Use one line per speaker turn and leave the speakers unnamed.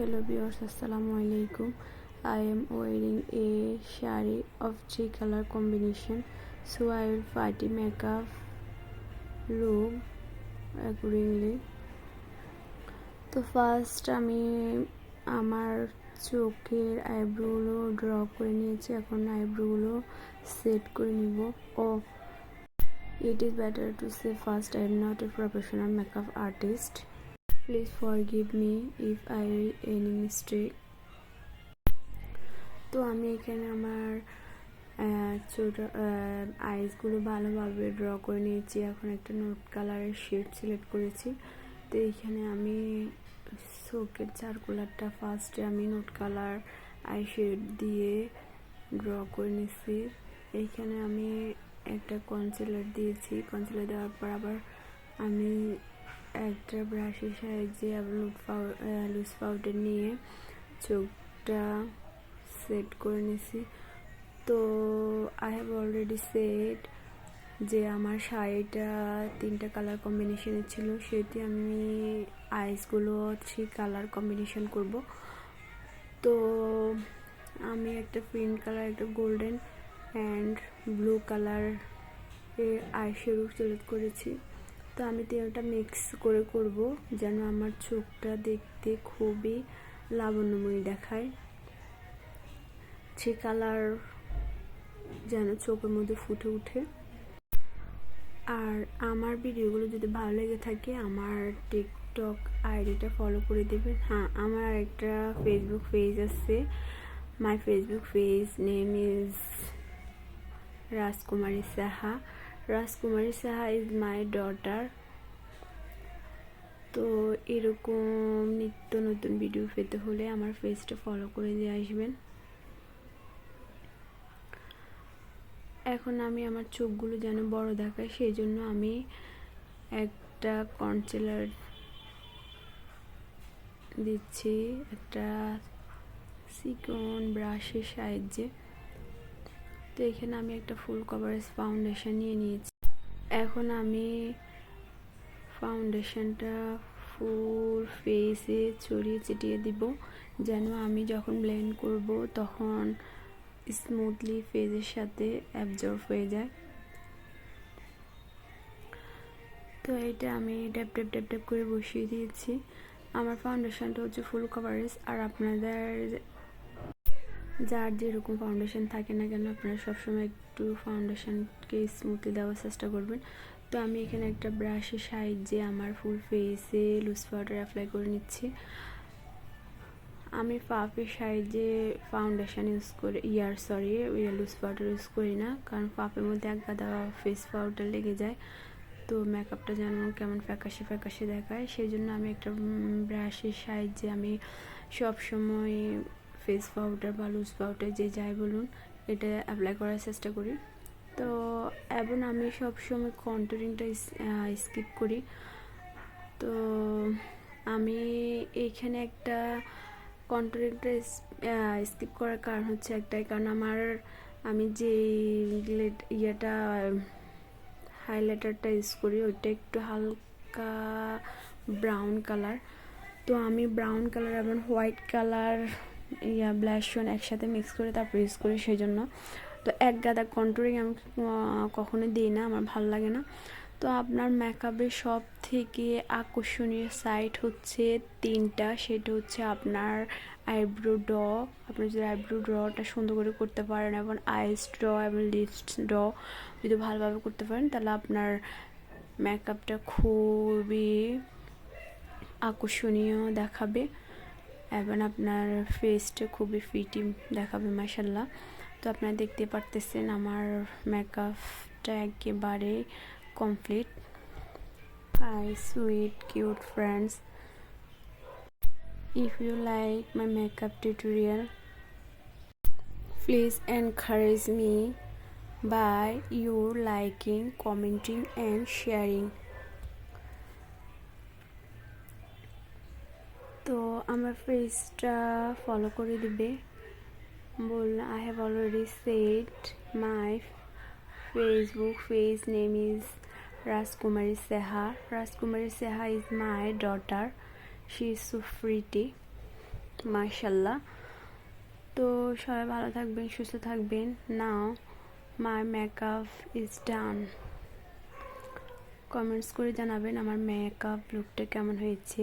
Hello viewers, Assalamu alaikum. I am wearing a shari of three color combination, so I will party makeup look accordingly. তো first আমি আমার চোখের আইব্রোগুলো draw করে নিয়েছি এখন আইব্রোগুলো set করে নিব ও it is better to say first I am not a professional makeup artist please forgive me if I any mistake তো আমি এখানে আমার ছোট আইসগুলো ভালোভাবে ড্র করে নিয়েছি। এখন একটা নোট কালারের শেড সিলেক্ট করেছি। তো এইখানে আমি চোখের চারকুলারটা ফার্স্টে আমি নোট কালার আই শেড দিয়ে ড্র করে নিয়েছি এইখানে আমি একটা কনসিলার দিয়েছি। কনসিলার দেওয়ার পর আবার আমি একটা ব্রাশের সাহায্যে আবার লুজ পাউডার নিয়ে চোখটা সেট করে নিছি তো আই হ্যাভ অলরেডি সেট যে আমার শাড়িটা তিনটা কালার কম্বিনেশনের ছিল, সেটি আমি আইসগুলো থ্রি কালার কম্বিনেশন করব। তো আমি একটা পিঙ্ক কালার একটা গোল্ডেন অ্যান্ড ব্লু কালারের আই শেডো সিলেক্ট করেছি। তো আমি তিনটা মিক্স করে করব যেন আমার চোখটা দেখতে খুবই লাবণ্যময়ী দেখায়। সে কালার যেন চোখের মধ্যে ফুটে উঠে আর আমার ভিডিওগুলো যদি ভালো লেগে থাকে, আমার টিকটক আইডিটা ফলো করে দেবেন। হ্যাঁ আমার একটা ফেসবুক পেজ আছে। My Facebook page name is Rajkumari Saha Rajkumari Saha is my daughter তো এরকম নিত্য নতুন ভিডিও পেতে হলে আমার পেজটা ফলো করে দিয়ে আসবেন। এখন আমি আমার চোখগুলো যেন বড় দেখায় সেই জন্য আমি একটা কনসিলার দিচ্ছি, একটা সিকন ব্রাশের সাহায্যে। তো এখানে আমি একটা ফুল কভারেজ ফাউন্ডেশন নিয়ে নিয়েছি। এখন আমি ফাউন্ডেশনটা ফুল ফেসে ছড়িয়ে ছিটিয়ে দিব, যেন আমি যখন ব্লেন্ড করব তখন স্মুথলি ফেজের সাথে অ্যাবজর্ব হয়ে যায়। তো এটা আমি ড্যাপ ড্যাপ ড্যাপ ড্যাপ করে বসিয়ে দিয়েছি। আমার ফাউন্ডেশনটা হচ্ছে ফুল কভারেজ আর আপনাদের যার যেরকম ফাউন্ডেশন থাকে না কেন, আপনারা সবসময় একটু ফাউন্ডেশনকে স্মুথলি দেওয়ার চেষ্টা করবেন। তো আমি এখানে একটা ব্রাশের সাহায্যে আমার ফুল ফেসে লুজ পাউডার অ্যাপ্লাই করে নিচ্ছি। আমি পাপের সাহায্যে ফাউন্ডেশন ইউজ করি, ইয়ার সরি লুজ পাউডার ইউজ করি না, কারণ পাপের মধ্যে এক গাদা ফেস পাউডার লেগে যায়। তো মেকআপটা যেন কেমন ফ্যাকাশে ফ্যাকাশে দেখায়, সেই জন্য আমি একটা ব্রাশের সাহায্যে আমি সব সময় ফেস পাউডার বা লুজ পাউডার যে যাই বলুন, এটা অ্যাপ্লাই করার চেষ্টা করি। তো এবং আমি সবসময় কন্ট্রোলিংটা স্কিপ করি। তো আমি এইখানে একটা কন্ট্রোলিংটা স্কিপ করার কারণ হচ্ছে একটাই। কারণ আমার, আমি যে ইয়েটা হাইলাইটারটা ইউজ করি, ওইটা একটু হালকা ব্রাউন কালার তো আমি ব্রাউন কালার এবং হোয়াইট কালার ইয়া ব্ল্যাশন একসাথে মিক্স করে তারপর ইউজ করি সেই জন্য তো এক গাদা কন্ট্রোলিং আমি কখনো দিই না, আমার ভালো লাগে না। তো আপনার মেকআপের সব থেকে আকর্ষণীয় সাইট হচ্ছে তিনটা, সেটা হচ্ছে আপনার আইব্রো ড আপনি যদি আইব্রো ড্রটা সুন্দর করে করতে পারেন, এবং আইস ড্র এবং লিপস ড্র যদি ভালোভাবে করতে পারেন, তাহলে আপনার মেকআপটা খুবই আকর্ষণীয় দেখাবে। এবং আপনার ফেসটা খুবই ফিটি দেখাবে, মাশাআল্লাহ। তো আপনারা দেখতে পারতেছেন আমার মেকআপটা একেবারে complete I sweet cute friends if you like my makeup tutorial please encourage me by your liking commenting and sharing তো আমার পেজটা ফলো করে দিবে। বল I have already set my Facebook page name is Rajkumari Seha Rajkumari Seha is my daughter is so pretty মার্শাল্লাহ তো সবাই ভালো থাকবেন, সুস্থ থাকবেন। Now my makeup is done comments করে জানাবেন আমার মেকআপ লুকটা কেমন হয়েছে।